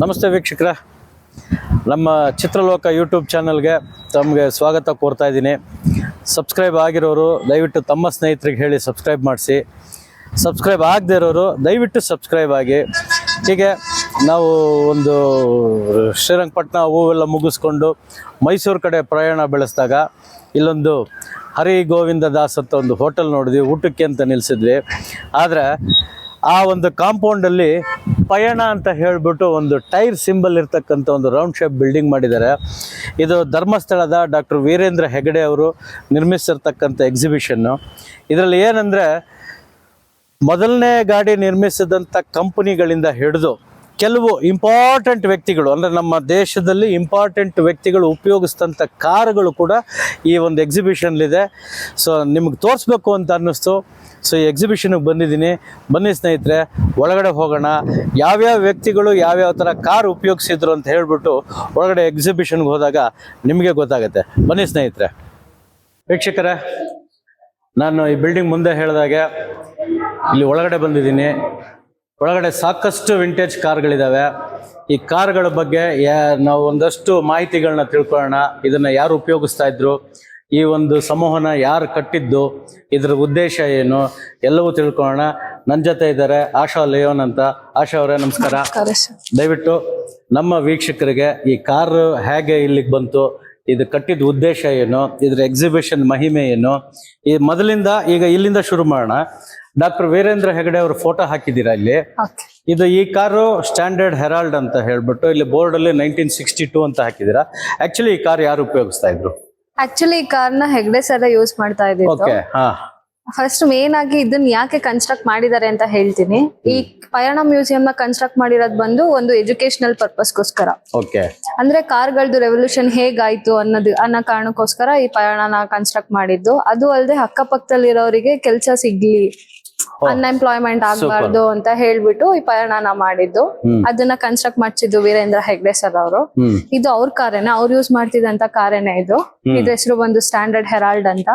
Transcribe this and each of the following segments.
ನಮಸ್ತೆ ವೀಕ್ಷಕರ. ನಮ್ಮ ಚಿತ್ರಲೋಕ ಯೂಟ್ಯೂಬ್ ಚಾನಲ್ಗೆ ತಮಗೆ ಸ್ವಾಗತ ಕೋರ್ತಾ ಇದ್ದೀನಿ. ಸಬ್ಸ್ಕ್ರೈಬ್ ಆಗಿರೋರು ದಯವಿಟ್ಟು ತಮ್ಮ ಸ್ನೇಹಿತರಿಗೆ ಹೇಳಿ ಸಬ್ಸ್ಕ್ರೈಬ್ ಮಾಡಿಸಿ. ಸಬ್ಸ್ಕ್ರೈಬ್ ಆಗದೇ ಇರೋರು ದಯವಿಟ್ಟು ಸಬ್ಸ್ಕ್ರೈಬ್ ಆಗಿ. ಹೀಗೆ ನಾವು ಒಂದು ಶ್ರೀರಂಗಪಟ್ಟಣ ಹೂವೆಲ್ಲ ಮುಗಿಸ್ಕೊಂಡು ಮೈಸೂರು ಕಡೆ ಪ್ರಯಾಣ ಬೆಳೆಸಿದಾಗ ಇಲ್ಲೊಂದು ಹರಿ ಗೋವಿಂದ ದಾಸ್ ಅಂತ ಒಂದು ಹೋಟೆಲ್ ನೋಡಿದ್ವಿ, ಊಟಕ್ಕೆ ಅಂತ ನಿಲ್ಲಿಸಿದ್ವಿ ಆದರೆ ಆ ಒಂದು ಕಾಂಪೌಂಡಲ್ಲಿ ಪಯಣ ಅಂತ ಹೇಳಿಬಿಟ್ಟು ಒಂದು ಟೈರ್ ಸಿಂಬಲ್ ಇರ್ತಕ್ಕಂಥ ಒಂದು ರೌಂಡ್ ಶೇಪ್ ಬಿಲ್ಡಿಂಗ್ ಮಾಡಿದ್ದಾರೆ. ಇದು ಧರ್ಮಸ್ಥಳದ ಡಾಕ್ಟರ್ ವೀರೇಂದ್ರ ಹೆಗಡೆ ಅವರು ನಿರ್ಮಿಸಿರ್ತಕ್ಕಂಥ ಎಕ್ಸಿಬಿಷನ್ನು ಇದರಲ್ಲಿ ಏನಂದರೆ, ಮೊದಲನೇ ಗಾಡಿ ನಿರ್ಮಿಸಿದಂಥ ಕಂಪನಿಗಳಿಂದ ಹಿಡಿದು ಕೆಲವು ಇಂಪಾರ್ಟೆಂಟ್ ವ್ಯಕ್ತಿಗಳು, ಅಂದರೆ ನಮ್ಮ ದೇಶದಲ್ಲಿ ಇಂಪಾರ್ಟೆಂಟ್ ವ್ಯಕ್ತಿಗಳು ಉಪಯೋಗಿಸಿದಂಥ ಕಾರುಗಳು ಕೂಡ ಈ ಒಂದು ಎಕ್ಸಿಬಿಷನ್ಲಿದೆ ಸೊ ನಿಮಗೆ ತೋರಿಸ್ಬೇಕು ಅಂತ ಅನ್ನಿಸ್ತು. ಸೊ ಈ ಎಕ್ಸಿಬಿಷನ್ಗೆ ಬಂದಿದ್ದೀನಿ. ಬನ್ನಿ ಸ್ನೇಹಿತರೆ, ಒಳಗಡೆ ಹೋಗೋಣ. ಯಾವ್ಯಾವ ವ್ಯಕ್ತಿಗಳು ಯಾವ್ಯಾವ ಥರ ಕಾರ್ ಉಪಯೋಗಿಸಿದ್ರು ಅಂತ ಹೇಳಿಬಿಟ್ಟು ಒಳಗಡೆ ಎಕ್ಸಿಬಿಷನ್ಗೆ ಹೋದಾಗ ನಿಮಗೆ ಗೊತ್ತಾಗುತ್ತೆ. ಬನ್ನಿ ಸ್ನೇಹಿತರೆ. ವೀಕ್ಷಕರೇ, ನಾನು ಈ ಬಿಲ್ಡಿಂಗ್ ಮುಂದೆ ಹೇಳಿದಾಗೆ ಇಲ್ಲಿ ಒಳಗಡೆ ಬಂದಿದ್ದೀನಿ. ಒಳಗಡೆ ಸಾಕಷ್ಟು ವಿಂಟೇಜ್ ಕಾರ್ಗಳಿದ್ದಾವೆ ಈ ಕಾರ್ಗಳ ಬಗ್ಗೆ ನಾವು ಒಂದಷ್ಟು ಮಾಹಿತಿಗಳನ್ನ ತಿಳ್ಕೊಳ್ಳೋಣ. ಇದನ್ನು ಯಾರು ಉಪಯೋಗಿಸ್ತಾ ಇದ್ರು? ಈ ಒಂದು ಸಮೂಹನ ಯಾರು ಕಟ್ಟಿದ್ದು ಇದರ ಉದ್ದೇಶ ಏನು ಎಲ್ಲವೂ ತಿಳ್ಕೊಳ್ಳೋಣ. ನನ್ನ ಜೊತೆ ಇದ್ದಾರೆ ಆಶಾ ಲಿಯೋನ್ ಅಂತ. ಆಶಾ ಅವರೇ ನಮಸ್ಕಾರ. ದಯವಿಟ್ಟು ನಮ್ಮ ವೀಕ್ಷಕರಿಗೆ ಈ ಕಾರ್ ಹೇಗೆ ಇಲ್ಲಿಗೆ ಬಂತು ಇದು ಕಟ್ಟಿದ ಉದ್ದೇಶ ಏನು ಇದ್ರ ಎಕ್ಸಿಬಿಷನ್ ಮಹಿಮೆ ಏನು ಈ ಮೊದಲಿಂದ ಈಗ ಇಲ್ಲಿಂದ ಶುರು ಮಾಡೋಣ. ಡಾಕ್ಟರ್ ವೀರೇಂದ್ರ ಹೆಗಡೆ ಅವರು ಫೋಟೋ ಹಾಕಿದ್ದೀರಾ ಇಲ್ಲಿ? ಇದು ಈ ಕಾರು ಸ್ಟ್ಯಾಂಡರ್ಡ್ ಹೆರಾಲ್ಡ್ ಅಂತ ಹೇಳ್ಬಿಟ್ಟು ಇಲ್ಲಿ ಬೋರ್ಡ್ ಅಲ್ಲಿ ನೈನ್ಟೀನ್ ಸಿಕ್ಸ್ಟಿ ಟೂ ಅಂತ ಹಾಕಿದ್ದೀರಾ. ಆ್ಯಕ್ಚುಲಿ ಈ ಕಾರ್ ಯಾರು ಉಪಯೋಗಿಸ್ತಾ ಇದ್ರು? ಆಕ್ಚುಲಿ ಈ ನ ಹೆಗ್ಡೆ ಸರ ಯೂಸ್ ಮಾಡ್ತಾ ಇದ್ದಿದ್ದು. ಓಕೆ ಹಾ. ಫಸ್ಟ್ ಮೇನ್ ಆಗಿ ಇದನ್ನ ಯಾಕೆ ಕನ್ಸ್ಟ್ರಕ್ಟ್ ಮಾಡಿದ್ದಾರೆ ಅಂತ ಹೇಳ್ತೀನಿ. ಈ ಪಯಣ ಮ್ಯೂಸಿಯಂ ನ ಕನ್ಸ್ಟ್ರಕ್ಟ್ ಮಾಡಿರೋದು ಬಂದು ಒಂದು ಎಜುಕೇಶನಲ್ ಪರ್ಪಸ್ಗೋಸ್ಕರ ಓಕೆ ಅಂದ್ರೆ ಕಾರ್ಗಳದ್ದು ರೆವಲ್ಯೂಷನ್ ಹೇಗಾಯ್ತು ಅನ್ನೋದು ಅನ್ನೋ ಕಾರಣಕ್ಕೋಸ್ಕರ ಈ ಪಯಣನ ಕನ್ಸ್ಟ್ರಕ್ಟ್ ಮಾಡಿದ್ದು. ಅದು ಅಲ್ಲದೆ ಅಕ್ಕಪಕ್ಕದಲ್ಲಿರೋರಿಗೆ ಕೆಲಸ ಸಿಗ್ಲಿ ಅನ್ಎಂಪ್ಲಾಯ್ಮೆಂಟ್ ಆಗ್ಬಾರ್ದು ಅಂತ ಹೇಳ್ಬಿಟ್ಟು ಈ ಪಯಣನ ಮಾಡಿದ್ದು. ಅದನ್ನ ಕನ್ಸ್ಟ್ರಕ್ಟ್ ಮಾಡಿಸಿದ್ದು ವೀರೇಂದ್ರ ಹೆಗ್ಡೆ ಸರ್ ಅವರು. ಇದು ಅವ್ರ ಕಾರೇನೆ ಅವ್ರು ಯೂಸ್ ಮಾಡ್ತಿದ್ದಂತ ಕಾರೇನೆ ಇದು. ಇದ್ರ ಹೆಸರು ಬಂದು ಸ್ಟ್ಯಾಂಡರ್ಡ್ ಹೆರಾಲ್ಡ್ ಅಂತ.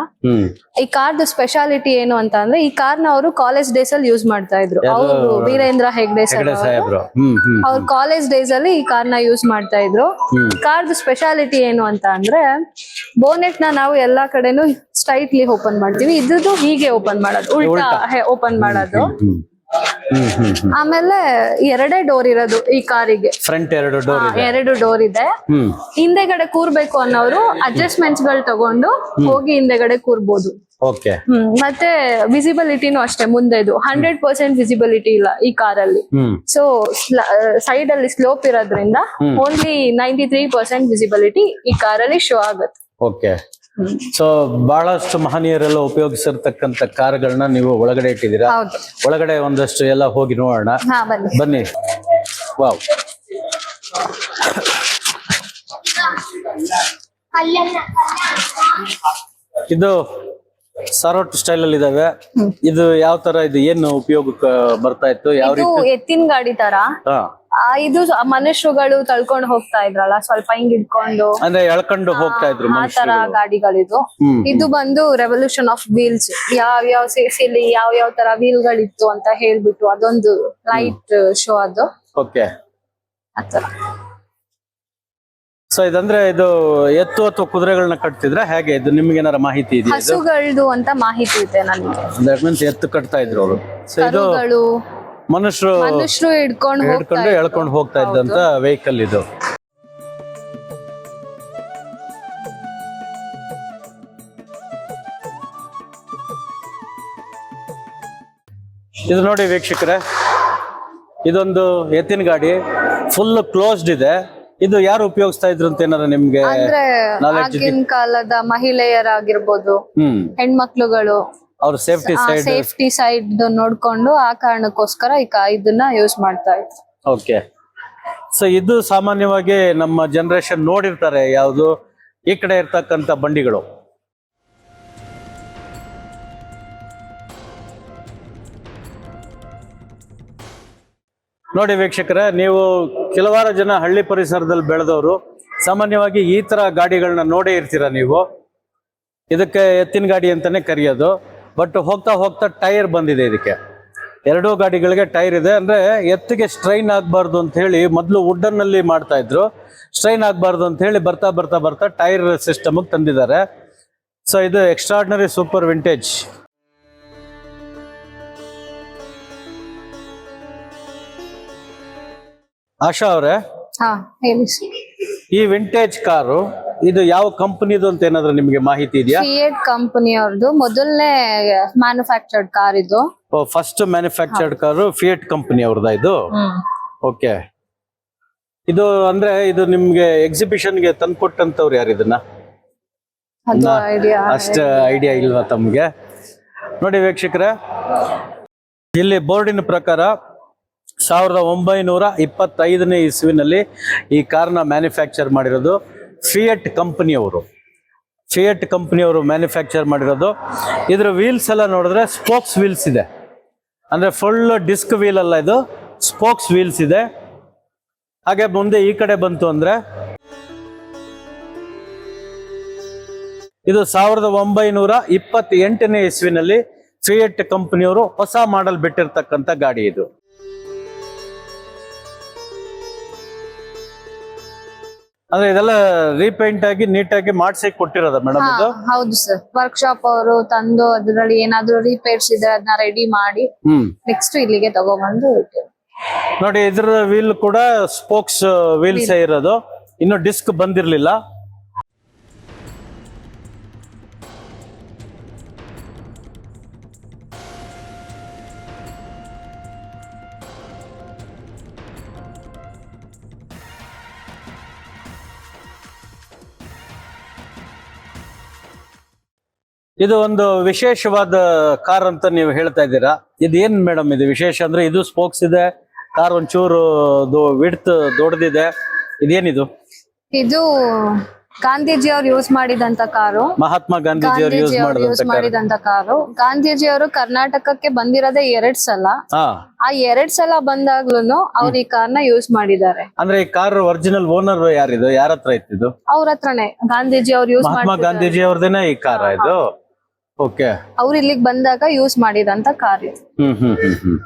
ಈ ಕಾರ್ದು ಸ್ಪೆಷಾಲಿಟಿ ಏನು ಅಂತ ಅಂದ್ರೆ ಈ ಕಾರ್ನ ಅವರು ಕಾಲೇಜ್ ಡೇಸ್ ಅಲ್ಲಿ ಯೂಸ್ ಮಾಡ್ತಾ ಇದ್ರು. ಅವರು ವೀರೇಂದ್ರ ಹೆಗ್ಡೆ ಸರ್ ಅವರು. ಅವ್ರ ಕಾಲೇಜ್ ಡೇಸ್ ಅಲ್ಲಿ ಈ ಕಾರ್ನ ಯೂಸ್ ಮಾಡ್ತಾ ಇದ್ರು. ಕಾರ್ದ ಸ್ಪೆಷಾಲಿಟಿ ಏನು ಅಂತ ಅಂದ್ರೆ ಬೋನೆಟ್ನ ನಾವು ಎಲ್ಲಾ ಕಡೆನೂ ಸ್ಟ್ರೈಟ್ಲಿ ಓಪನ್ ಮಾಡ್ತೀವಿ. ಇದ್ರದ್ದು ಹೀಗೆ ಓಪನ್ ಮಾಡೋದು. ಉಲ್ಟಾ ಓಪನ್ ಮಾಡೋದು. ಹ್ಮ್ ಹ್ಮ್. ಆಮೇಲೆ ಎರಡೇ ಡೋರ್ ಇರೋದು ಈ ಕಾರಿಗೆ. ಫ್ರಂಟ್ ಎರಡು ಡೋರ್ ಇದೆ. ಎರಡು ಡೋರ್ ಇದೆ. ಹಿಂದೆಗಡೆ ಕೂರ್ಬೇಕು ಅನ್ನೋರು ಅಡ್ಜಸ್ಟ್ಮೆಂಟ್ಸ್ಗಳು ತಗೊಂಡು ಹೋಗಿ ಹಿಂದೆಗಡೆ ಕೂರ್ಬೋದು. ಮತ್ತೆ ವಿಸಿಬಿಲಿಟಿನೂ ಅಷ್ಟೇ ಮುಂದೆದು ಹಂಡ್ರೆಡ್ ಪರ್ಸೆಂಟ್ ವಿಸಿಬಿಲಿಟಿ ಇಲ್ಲ ಈ ಕಾರಲ್ಲಿ. ಸೊ ಸೈಡ್ ಅಲ್ಲಿ ಸ್ಲೋಪ್ ಇರೋದ್ರಿಂದ only ninety three percent visibility ಈ ಕಾರಲ್ಲಿ ಶೋ ಆಗುತ್ತೆ. ಓಕೆ. ಸೊ ಬಹಳಷ್ಟು ಮಹನೀಯರೆಲ್ಲ ಉಪಯೋಗಿಸಿರ್ತಕ್ಕಂತ ಕಾರ್ಗಳನ್ನ ನೀವು ಒಳಗಡೆ ಇಟ್ಟಿದ್ದೀರಾ? ಒಳಗಡೆ ಒಂದಷ್ಟು ಎಲ್ಲ ಹೋಗಿ ನೋಡೋಣ. ಬನ್ನಿ. ವಾವ್. ಇದು ಸರೋಟ್ ಸ್ಟೈಲ್ ಅಲ್ಲಿ ಇದಾವೆ ಇದು ಯಾವ ತರ ಇದು ಏನು ಉಪಯೋಗಕ್ಕೆ ಬರ್ತಾ ಇತ್ತು? ಯಾವ ರೀತಿ? ಎತ್ತಿನ ಗಾಡಿ ತರ. ಹಾ. ಆ, ಇದು ಮನುಷ್ಯರುಗಳು ತಳ್ಕೊಂಡು ಹೋಗ್ತಾ ಇದ್ರಲ್ಲ ಸ್ವಲ್ಪ ಹಿಂಗ್ ಇಟ್ಕೊಂಡು ಅಂದ್ರೆ ಎಳ್ಕೊಂಡು ಹೋಗ್ತಾ ಇದ್ರು ಆ ತರ ಗಾಡಿಗಳಿದು. ಹ್ಮ್ ಇದು ಬಂದು ರೆವಲ್ಯೂಷನ್ ಆಫ್ ವೀಲ್ಸ್ ಯಾವ ಯಾವ ಸೇಫಿಲಿ ಯಾವ ಯಾವ ತರ ವೀಲ್ ಗಳಿತ್ತು ಅಂತ ಹೇಳ್ಬಿಟ್ಟು ಅದೊಂದು ಲೈಟ್ ಶೋ ಅದು. ಓಕೆ ಆತರ ಸೊ ಇದಂದ್ರೆ ಇದು ಎತ್ತು ಅಥವಾ ಕುದುರೆಗಳನ್ನ ಕಟ್ತಿದ್ರೆ? ಹೇಗೆ? ಇದು ನಿಮ್ಗೆ ಏನಾರ ಮಾಹಿತಿ ಇದೆ? ಹಸುಗಳದು ಅಂತ ಮಾಹಿತಿ ಇದೆ ನನಗೆ. ದಟ್ ಮೀನ್ಸ್ ಎತ್ತು ಕಟ್ತಾ ಇದ್ರು ಅವರು. ಸೊ ಇದು ಮನುಷ್ಯರು ಮನುಷ್ಯರು ಹಿಡ್ಕೊಂಡು ಹಿಡ್ಕೊಂಡು ಎಳ್ಕೊಂಡು ಹೋಗ್ತಾ ಇದ್ದಂತ ವೆಹಿಕಲ್ ಇದು. ಇದು ನೋಡಿ ವೀಕ್ಷಕರೇ ಇದೊಂದು ಎತ್ತಿನ ಗಾಡಿ ಫುಲ್ ಕ್ಲೋಸ್ಡ್ ಇದೆ. ಇದು ಯಾರು ಉಪಯೋಗಿಸ್ತಾ ಇದ್ರು ಅಂತ ಏನಾರ ನಿಮ್ಗೆ ಆಗಿನ ಕಾಲದ ಮಹಿಳೆಯರಾಗಿರ್ಬೋದು ಹೆಣ್ಮಕ್ಳುಗಳು. ಅವ್ರ ಸೇಫ್ಟಿ ಸೈಡ್ ಸೇಫ್ಟಿ ಸೈಡ್ ನೋಡ್ಕೊಂಡು ಆ ಕಾರಣಕ್ಕೋಸ್ಕರ ಈ ಕಾ- ಇದನ್ನ ಯೂಸ್ ಮಾಡ್ತಾ ಇದ್ರು. ಓಕೆ ಸೊ ಇದು ಸಾಮಾನ್ಯವಾಗಿ ನಮ್ಮ ಜನರೇಷನ್ ನೋಡಿರ್ತಾರೆ ಯಾವುದು? ಈ ಕಡೆ ಇರ್ತಕ್ಕಂಥ ಬಂಡಿಗಳು. ನೋಡಿ ವೀಕ್ಷಕರೇ ನೀವು ಕೆಲವಾರು ಜನ ಹಳ್ಳಿ ಪರಿಸರದಲ್ಲಿ ಬೆಳೆದವರು ಸಾಮಾನ್ಯವಾಗಿ ಈ ತರ ಗಾಡಿಗಳನ್ನ ನೋಡೇ ಇರ್ತೀರ ನೀವು? ಇದಕ್ಕೆ ಎತ್ತಿನ ಗಾಡಿ ಅಂತಾನೆ ಕರೆಯೋದು. ಬಟ್ ಹೋಗ್ತಾ ಹೋಗ್ತಾ ಟೈರ್ ಬಂದಿದೆ ಇದಕ್ಕೆ. ಎರಡೂ ಗಾಡಿಗಳಿಗೆ ಟೈರ್ ಇದೆ. ಅಂದ್ರೆ ಎತ್ತಿಗೆ ಸ್ಟ್ರೈನ್ ಆಗಬಾರ್ದು ಅಂತ ಹೇಳಿ ಮೊದಲು ವುಡನ್ನಲ್ಲಿ ಮಾಡ್ತಾ ಇದ್ರು. ಸ್ಟ್ರೈನ್ ಆಗಬಾರ್ದು ಅಂತ ಹೇಳಿ ಬರ್ತಾ ಬರ್ತಾ ಬರ್ತಾ ಟೈರ್ ಸಿಸ್ಟಮ್ ತಂದಿದ್ದಾರೆ. ಸೊ ಇದು ಎಕ್ಸ್ಟ್ರಾರ್ಡಿನರಿ ಸೂಪರ್ ವಿಂಟೇಜ್ ಆಶಾ ಅವರೇ ಈ ವಿಂಟೇಜ್ ಕಾರು ಇದು ಯಾವ ಕಂಪನಿದು ಅಂತ ಏನಾದ್ರು ನಿಮಗೆ ಮಾಹಿತಿ ಇದೆಯಾ? ಕಂಪನಿ ಅವ್ರದ್ದು ಮೊದಲನೇ ಮ್ಯಾನುಫ್ಯಾಕ್ಚರ್ಡ್ ಕಾರ್ ಇದು. First manufactured car Fiat company ಅವ್ರದ್ದು ಇದು? ಓಕೆ. ಇದು ಅಂದ್ರೆ ಇದು ನಿಮ್ಗೆ ಎಕ್ಸಿಬಿಷನ್ಗೆ ತಂದ್ಕೊಟ್ಟಂತವ್ರು ಯಾರು ಇದನ್ನ? ಅದು ಐಡಿಯಾ ಅಷ್ಟ ಐಡಿಯಾ ಇಲ್ವಾ ತಮ್ಗೆ? ನೋಡಿ ವೀಕ್ಷಕರೇ ಇಲ್ಲಿ ಬೋರ್ಡಿನ ಪ್ರಕಾರ ಸಾವಿರದ ಒಂಬೈನೂರ ಇಪ್ಪತ್ತೈದನೇ ಇಸ್ವಿನಲ್ಲಿ ಈ ಕಾರ್ನ ಮ್ಯಾನುಫ್ಯಾಕ್ಚರ್ ಮಾಡಿರೋದು. ಫಿಯಟ್ ಕಂಪನಿಯವರು ಫಿಯಟ್ ಕಂಪ್ನಿಯವರು ಮ್ಯಾನುಫ್ಯಾಕ್ಚರ್ ಮಾಡಿರೋದು. ಇದರ ವೀಲ್ಸ್ ಎಲ್ಲ ನೋಡಿದ್ರೆ ಸ್ಪೋಕ್ಸ್ ವೀಲ್ಸ್ ಇದೆ. ಅಂದ್ರೆ ಫುಲ್ ಡಿಸ್ಕ್ ವೀಲ್ ಅಲ್ಲ ಇದು. ಸ್ಪೋಕ್ಸ್ ವೀಲ್ಸ್ ಇದೆ. ಹಾಗೆ ಮುಂದೆ ಈ ಕಡೆ ಬಂತು ಅಂದ್ರೆ ಇದು ಸಾವಿರದ ಒಂಬೈನೂರ ಇಪ್ಪತ್ತೆಂಟನೇ ಇಸ್ವಿನಲ್ಲಿ ಫಿಯಟ್ ಕಂಪನಿಯವರು ಹೊಸ ಮಾಡಲ್ ಬಿಟ್ಟಿರ್ತಕ್ಕಂಥ ಗಾಡಿ ಇದು. ಅಂದ್ರೆ ಇದೆಲ್ಲ ರೀಪೇಂಟ್ ಆಗಿ ನೀಟಾಗಿ ಮಾಡಿಸಿ ಕೊಟ್ಟಿರೋದ ಮೇಡಮ್ ಇದು? ಹೌದು ಸರ್ ವರ್ಕ್ಶಾಪ್ ಅವರು ತಂದು ಅದರಲ್ಲಿ ಏನಾದ್ರು ರಿಪೇರ್ಸ್ ಇದ್ರೆ ಅದನ್ನ ರೆಡಿ ಮಾಡಿ ಹ್ಮ್. ನೆಕ್ಸ್ಟ್ ಇಲ್ಲಿಗೆ ತಗೊಬಂದು. ನೋಡಿ ಇದ್ರ ವೀಲ್ ಕೂಡ ಸ್ಪೋಕ್ಸ್ ವೀಲ್ಸ್ ಇರೋದು. ಇನ್ನು ಡಿಸ್ಕ್ ಬಂದಿರ್ಲಿಲ್ಲ. ಇದು ಒಂದು ವಿಶೇಷವಾದ ಕಾರ್ ಅಂತ ನೀವು ಹೇಳ್ತಾ ಇದ್ದೀರಾ. ಇದು ಏನ್ ಮೇಡಮ್ ಇದು ವಿಶೇಷ ಅಂದ್ರೆ ಇದು ಸ್ಪೋಕ್ಸ್ ಇದೆ ಕಾರ್ ಒಂಚೂರು ವಿಡ್ತ್ ದೊಡ್ಡದಿದೆ ಇದೇನಿದು? ಇದು ಗಾಂಧೀಜಿ ಅವರು ಯೂಸ್ ಮಾಡಿದಂತ ಕಾರು. ಮಹಾತ್ಮ ಗಾಂಧೀಜಿ ಅವರು ಯೂಸ್ ಮಾಡಿದಂತ ಕಾರು. ಗಾಂಧೀಜಿ ಅವರು ಕರ್ನಾಟಕಕ್ಕೆ ಬಂದಿರೋದೇ ಎರಡ್ ಸಲ. ಆ ಎರಡ್ ಸಲ ಬಂದಾಗ್ಲೂ ಅವ್ರು ಈ ನ ಯೂಸ್ ಮಾಡಿದ್ದಾರೆ. ಅಂದ್ರೆ ಈ ಕಾರ್ ಒರಿಜಿನಲ್ ಓನರ್ ಯಾರಿದು? ಯಾರ ಹತ್ರ ಇತ್ತಿದು? ಅವ್ರ ಹತ್ರನೇ ಗಾಂಧೀಜಿ ಅವ್ರು ಯೂಸ್ ಮಹಾತ್ಮ ಮಾಡಿ ಗಾಂಧೀಜಿ ಅವ್ರದೇನೆ ಈ ಕಾರ್ ಇದು? ಓಕೆ ಅವ್ರು ಇಲ್ಲಿಗೆ ಬಂದಾಗ ಯೂಸ್ ಮಾಡಿದಂತ ಕಾರ್ ಇದು. ಹ್ಮ್ ಹ್ಮ್ ಹ್ಮ್ ಹ್ಮ್.